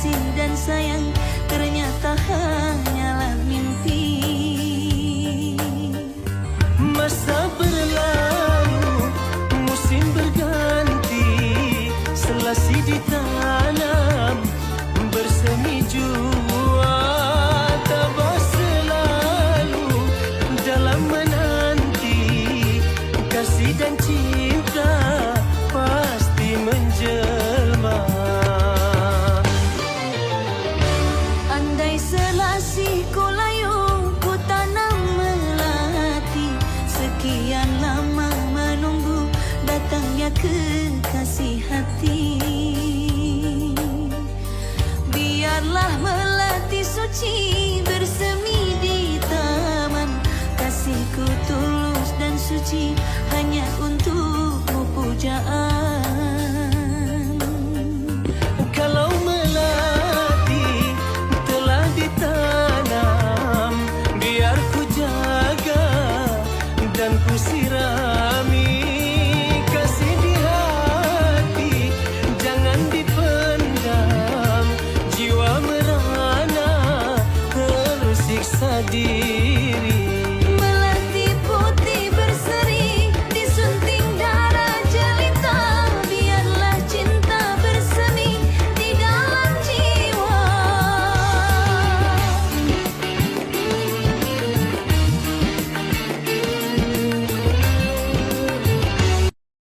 kasih dan sayang ternyata hanyalah mimpi. Masa berlalu musim berganti selasi ditanam bersemi jua. Tabah selalu dalam menanti kasih dan melati suci bersemi di taman. Kasihku tulus dan suci hanya untukmu pujaan. सदी